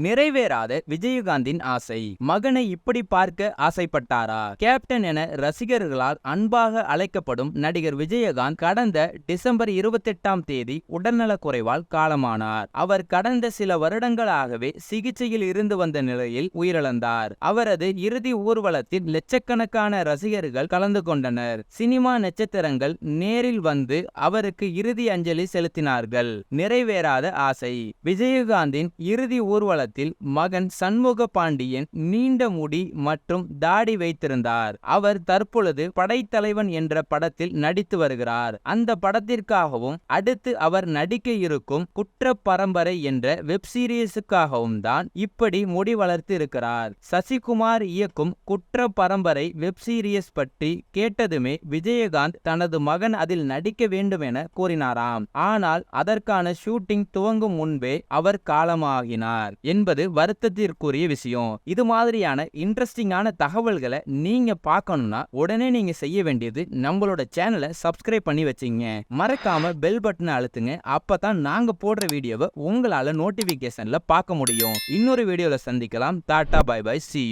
நிறைவேறாத விஜயகாந்தின் ஆசை. மகனை இப்படி பார்க்க ஆசைப்பட்டாரா? கேப்டன் என ரசிகர்களால் அன்பாக அழைக்கப்படும் நடிகர் விஜயகாந்த் கடந்த டிசம்பர் இருபத்தெட்டாம் தேதி உடல்நலக் குறைவால் காலமானார். அவர் கடந்த சில வருடங்களாகவே சிகிச்சையில் இருந்து வந்த நிலையில் உயிரிழந்தார். அவரது இறுதி ஊர்வலத்தில் லட்சக்கணக்கான ரசிகர்கள் கலந்து கொண்டனர். சினிமா நட்சத்திரங்கள் நேரில் வந்து அவருக்கு இறுதி அஞ்சலி செலுத்தினார்கள். நிறைவேறாத ஆசை. விஜயகாந்தின் இறுதி காலத்தில் மகன் சண்முக பாண்டியன் நீண்ட முடி மற்றும் தாடி வைத்திருந்தார். அவர் தற்பொழுது படைத்தலைவன் என்ற படத்தில் நடித்து வருகிறார். அந்த படத்திற்காகவும் அடுத்து அவர் நடிக்க இருக்கும் குற்ற பரம்பரை என்ற வெப்சீரிஸுக்காகவும் தான் இப்படி முடி வளர்த்து இருக்கிறார். சசிகுமார் இயக்கும் குற்ற பரம்பரை வெப் சீரியஸ் பற்றி கேட்டதுமே விஜயகாந்த் தனது மகன் அதில் நடிக்க வேண்டும் என கூறினாராம். ஆனால் அதற்கான ஷூட்டிங் துவங்கும் முன்பே அவர் காலமாகினார். என்பது வருத்தத்திற்குரிய விஷயம். இது மாதிரியான இன்ட்ரெஸ்டிங்கான தகவல்களை நீங்க பார்க்கணும்னா உடனே நீங்க செய்ய வேண்டியது நம்மளோட சேனலை சப்ஸ்கிரைப் பண்ணி வச்சிங்க. மறக்காம பெல் பட்டனை அழுத்துங்க. அப்பதான் நாங்க போடுற வீடியோவை உங்களால நோட்டிபிகேஷன்ல பார்க்க முடியும். இன்னொரு வீடியோல சந்திக்கலாம். Tata bye by. See